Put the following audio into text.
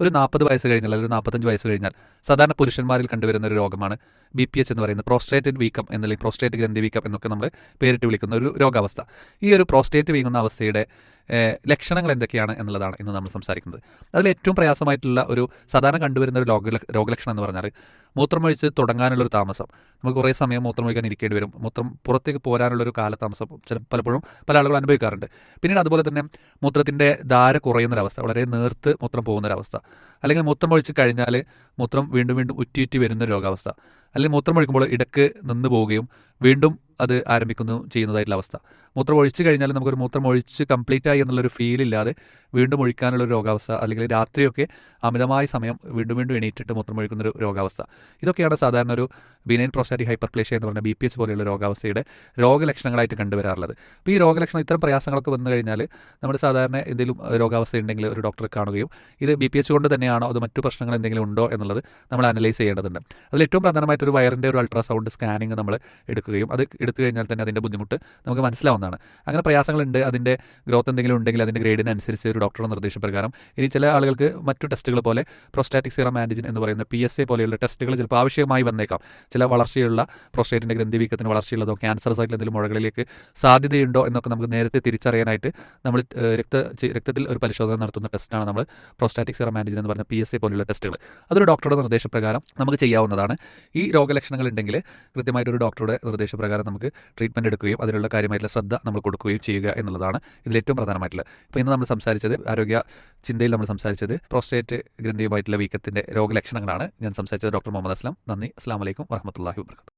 ഒരു നാൽപ്പത് വയസ്സ് കഴിഞ്ഞാൽ അല്ലെങ്കിൽ ഒരു നാൽപ്പത്തഞ്ച് വയസ്സ് കഴിഞ്ഞാൽ സാധാരണ പുരുഷന്മാരിൽ കണ്ടുവരുന്ന ഒരു രോഗമാണ് ബി പി എച്ച് എന്ന് പറയുന്നത് പ്രോസ്റ്റേറ്റ് വീക്കം എന്നല്ലെങ്കിൽ പ്രോസ്റ്റേറ്റ് ഗ്രന്ഥി വീക്കം എന്നൊക്കെ നമ്മൾ പേരിട്ട് വിളിക്കുന്ന ഒരു രോഗാവസ്ഥ. ഈ ഒരു പ്രോസ്റ്റേറ്റ് വീങ്ങുന്ന അവസ്ഥയുടെ ലക്ഷണങ്ങൾ എന്തൊക്കെയാണ് എന്നുള്ളതാണ് ഇന്ന് നമ്മൾ സംസാരിക്കുന്നത്. അതിൽ ഏറ്റവും പ്രയാസമായിട്ടുള്ള ഒരു സാധാരണ കണ്ടുവരുന്ന ഒരു രോഗ രോഗലക്ഷണം എന്ന് പറഞ്ഞാൽ മൂത്രമൊഴിച്ച് തുടങ്ങാനുള്ളൊരു താമസം. നമുക്ക് കുറേ സമയം മൂത്രമൊഴിക്കാൻ ഇരിക്കേണ്ടി വരും. മൂത്രം പുറത്തേക്ക് പോരാനുള്ളൊരു കാലതാമസം ചില പലപ്പോഴും പല ആളുകൾ അനുഭവിക്കാറുണ്ട്. പിന്നീട് അതുപോലെ തന്നെ മൂത്രത്തിന്റെ ധാര കുറയുന്നൊരവസ്ഥ വളരെ നേർത്ത് മൂത്രം പോകുന്നൊരവസ്ഥ അല്ലെങ്കിൽ മൂത്രം ഒഴിച്ച് കഴിഞ്ഞാൽ മൂത്രം വീണ്ടും വീണ്ടും ഉറ്റിയുറ്റി വരുന്ന രോഗാവസ്ഥ അല്ലെങ്കിൽ മൂത്രമൊഴിക്കുമ്പോൾ ഇടയ്ക്ക് നിന്ന് പോവുകയും വീണ്ടും അത് ആരംഭിക്കുന്നു ചെയ്യുന്നതായിട്ടുള്ള അവസ്ഥ. മൂത്രം ഒഴിച്ച് കഴിഞ്ഞാൽ നമുക്കൊരു മൂത്രം ഒഴിച്ച് കംപ്ലീറ്റ് ആയി എന്നുള്ളൊരു ഫീൽ ഇല്ലാതെ വീണ്ടും ഒഴിക്കാനുള്ള ഒരു രോഗാവസ്ഥ അല്ലെങ്കിൽ രാത്രിയൊക്കെ അമിതമായ സമയം വീണ്ടും വീണ്ടും എണീറ്റിട്ട് മൂത്രം ഒഴിക്കുന്ന ഒരു രോഗാവസ്ഥ. ഇതൊക്കെയാണ് സാധാരണ ഒരു ബിനൈൻ പ്രോസ്റ്റാറ്റിക് ഹൈപ്പർപ്ലേഷ്യ എന്ന് പറഞ്ഞ ബി പി എച്ച് പോലെയുള്ള രോഗാവസ്ഥയുടെ രോഗലക്ഷണങ്ങളായിട്ട് കണ്ടുവരാറുള്ളത്. അപ്പോൾ ഈ രോഗലക്ഷണം ഇത്തരം പ്രയാസങ്ങളൊക്കെ വന്നു കഴിഞ്ഞാൽ നമ്മൾ സാധാരണ എന്തെങ്കിലും രോഗാവസ്ഥ ഉണ്ടെങ്കിൽ ഒരു ഡോക്ടറെ കാണുകയും ഇത് ബി പി എച്ച് കൊണ്ട് തന്നെയാണോ അത് മറ്റു പ്രശ്നങ്ങൾ എന്തെങ്കിലും ഉണ്ടോ എന്നുള്ളത് നമ്മൾ അനലൈസ് ചെയ്യേണ്ടതുണ്ട്. അതിൽ ഏറ്റവും പ്രധാനമായിട്ട് ഒരു വയറിന്റെ ഒരു അൾട്രാസൗണ്ട് സ്കാനിങ് നമ്മൾ എടുക്കുകയും അത് എടുത്തു കഴിഞ്ഞാൽ തന്നെ അതിന്റെ ബുദ്ധിമുട്ട് നമുക്ക് മനസ്സിലാവുന്നതാണ്. അങ്ങനെ പ്രയാസങ്ങളുണ്ട് അതിന്റെ ഗ്രോത്ത് എന്തെങ്കിലും ഉണ്ടെങ്കിൽ അതിന്റെ ഗ്രേഡിനനുസരിച്ച് ഒരു ഡോക്ടറുടെ നിർദ്ദേശപ്രകാരം. ഇനി ചില ആളുകൾക്ക് മറ്റു ടെസ്റ്റുകൾ പോലെ പ്രോസ്റ്റാറ്റിക് സീറം ആന്റിജൻ എന്ന് പറയുന്ന പി എസ് എ പോലെയുള്ള ടെസ്റ്റുകൾ ചിലപ്പോൾ ആവശ്യമായി വന്നേക്കാം. ചില വളർച്ചയുള്ള പ്രോസ്റ്റേറ്റിന്റെ ഗ്രന്ഥിവീക്കത്തിന് വളർച്ചയുള്ളതോ ക്യാൻസർ സൈറ്റിൽ എന്തെങ്കിലും മുഴകളിലേക്ക് സാധ്യതയുണ്ടോ എന്നൊക്കെ നമുക്ക് നേരത്തെ തിരിച്ചറിയാനായിട്ട് നമ്മൾ രക്ത രക്തത്തിൽ ഒരു പരിശോധന നടത്തുന്ന ടെസ്റ്റാണ് നമ്മൾ പ്രോസ്റ്റാറ്റിക് സീറം ആന്റിജൻ എന്ന് പറയുന്ന പി എസ് എ പോലെയുള്ള ടെസ്റ്റുകൾ അതൊരു ഡോക്ടറുടെ നിർദ്ദേശപ്രകാരം നമുക്ക് ചെയ്യാവുന്നതാണ്. ഈ രോഗലക്ഷണങ്ങൾ ഉണ്ടെങ്കിൽ കൃത്യമായിട്ടൊരു ഡോക്ടറുടെ നിർദ്ദേശപ്രകാരം നമുക്ക് ട്രീറ്റ്മെന്റ് എടുക്കുകയും അതിനുള്ള കാര്യമായിട്ടുള്ള ശ്രദ്ധ നമ്മൾ കൊടുക്കുകയും ചെയ്യുക എന്നുള്ളതാണ് ഇതിൽ ഏറ്റവും പ്രധാനമായിട്ടുള്ളത്. ഇപ്പോൾ ഇന്ന് നമ്മൾ സംസാരിച്ചത് ആരോഗ്യ ചിന്തയിൽ നമ്മൾ സംസാരിച്ചത് പ്രോസ്റ്റേറ്റ് ഗ്രന്ഥിയുമായിട്ടുള്ള വീക്കത്തിന്റെ രോഗലക്ഷണങ്ങളാണ്. ഞാൻ സംസാരിച്ചത് ഡോക്ടർ മുഹമ്മദ് അസ്ലാം. നന്ദി. അസ്സാം വലൈക്കും വരഹമത്തല്ലാഹി വാബർക്കാത്തു